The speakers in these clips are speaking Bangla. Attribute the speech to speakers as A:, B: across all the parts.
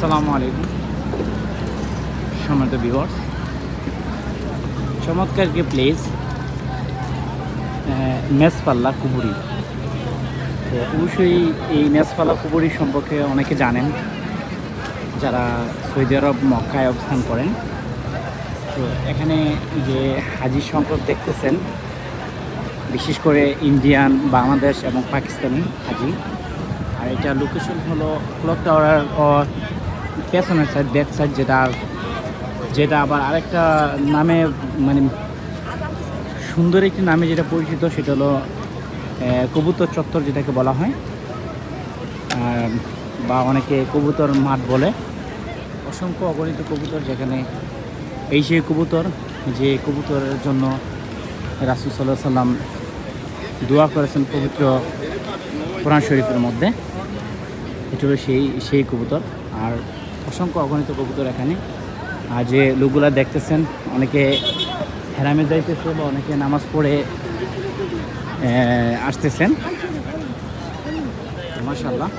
A: আসসালামু আলাইকুম। সম্মানিত বিভার্স চমৎকার একটি প্লেস মেসপাল্লা কুবুরি। তো অবশ্যই এই মেসপাল্লা কুবুরি সম্পর্কে অনেকে জানেন, যারা সৌদি আরব, মক্কায় অবস্থান করেন। তো এখানে যে হাজির সংকট দেখতেছেন, বিশেষ করে ইন্ডিয়ান বাংলাদেশ এবং পাকিস্তানি হাজি। আর এটা লোকেশন হলো ক্লক টাওয়ার পেছনের সাইড ব্যাক সাইড যেটা যেটা আবার আরেকটা নামে মানে সুন্দর একটি নামে যেটা পরিচিত, সেটা হলো কবুতর চত্বর যেটাকে বলা হয়। বা অনেকে কবুতর মাঠ বলে। অসংখ্য অগণিত কবুতর যেখানে এই সেই কবুতর, যে কবুতরের জন্য রাসুল সাল্লাহ সাল্লাম দোয়া করেছেন পবিত্র কোরআন শরীফের মধ্যে। এটা হলো সেই সেই কবুতর। আর অসংখ্য অগণিত কবুতর এখানে। আর যে লোকগুলা দেখতেছেন, অনেকে হেরামে যাইতেছে বা অনেকে নামাজ পড়ে আসতেছেন। মাশাল্লাহ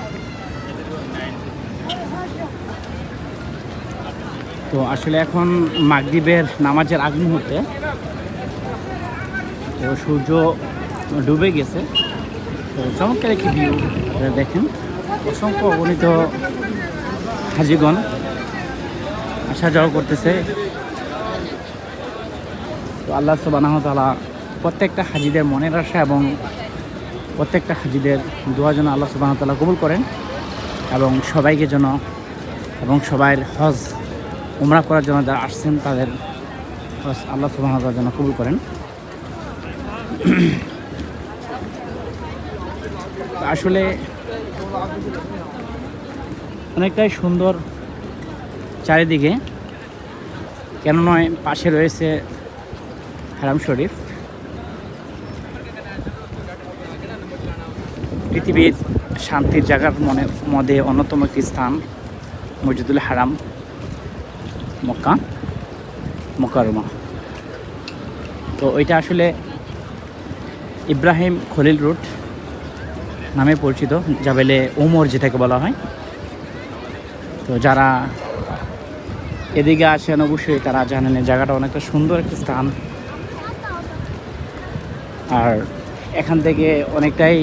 A: তো আসলে এখন মাগরিবের নামাজের আগ মুহূর্তে, তো সূর্য ডুবে গেছে। তো চমৎকার একটি ভিউ দেখেন। অসংখ্য অগণিত হাজিগণ আসা যাওয়া করতেছে। তো আল্লাহ সুবাহ তালা প্রত্যেকটা হাজিদের মনের আশা এবং প্রত্যেকটা হাজিদের দোয়া যেন আল্লাহ সুবাহ তালা কবুল করেন এবং সবাইকে যেন এবং সবাই হজ, উমরা করার জন্য যারা আসছেন তাদের হজ আল্লাহ সুবাহ তালা যেন কবুল করেন। আসলে অনেকটাই সুন্দর চারিদিকে, কেন নয় পাশে রয়েছে হারাম শরীফ। পৃথিবীর শান্তির জায়গার মনে, মধ্যে অন্যতম একটি স্থান মসজিদুল হারাম, মক্কা মক্কারমা তো ওইটা আসলে ইব্রাহিম খলিল রুট নামে পরিচিত, জাবেলে ওমর যেটাকে বলা হয়। তো যারা এদিকে আসেন অবশ্যই তারা জানেন এই জায়গাটা অনেকটা সুন্দর একটা স্থান। আর এখান থেকে অনেকটাই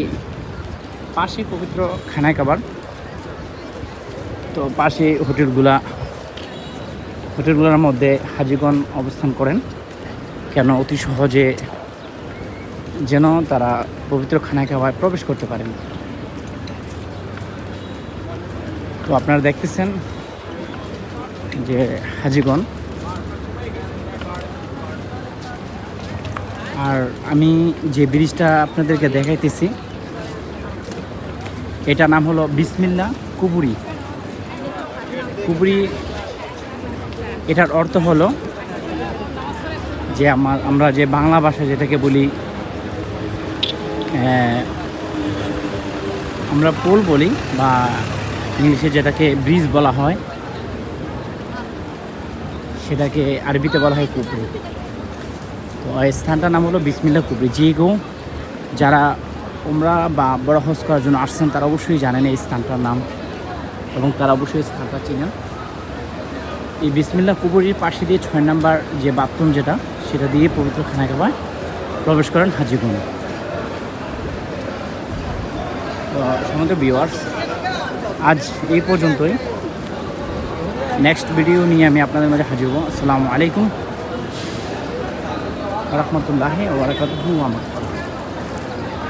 A: পাশে পবিত্র খানায় খাবার। তো পাশে হোটেলগুলা। হোটেলগুলোর মধ্যে হাজিগণ অবস্থান করেন। কেন অতি সহজে যেন তারা পবিত্র খানায় খাওয়ায় প্রবেশ করতে পারেন। তো আপনারা দেখতেছেন যে হাজিগণ। আর আমি যে ব্রিজটা আপনাদেরকে দেখাইতেছি, এটা নাম হলো বিসমিল্লা কুবুরি। কুবুরি, এটার অর্থ হলো যে আমার, আমরা যে বাংলা ভাষা যেটাকে বলি আমরা পোল বলি বা ইংলিশে যেটাকে ব্রিজ বলা হয়, সেটাকে আরবিতে বলা হয় কুবরি তো এই স্থানটার নাম হলো বিসমিল্লা কুবরি যে গো যারা ওমরা বা বড় হজ করার জন্য আসছেন, তারা অবশ্যই জানেন এই স্থানটার নাম এবং তারা অবশ্যই স্থানটা চিনেন। এই বিসমিল্লা কুবরির পাশে দিয়ে ছয় নাম্বার যে বাথরুম যেটা, সেটা দিয়ে পবিত্র খানাকাবায় প্রবেশ করেন হাজিগুন তো সমস্ত ভিউয়ার্স আজ এই পর্যন্তই। নেক্সট ভিডিও নিয়ে আমি আপনাদের মাঝে হাজির হব। আসসালামু আলাইকুম। রহমতুল্লাহ ওবরাকাতুহু আমার।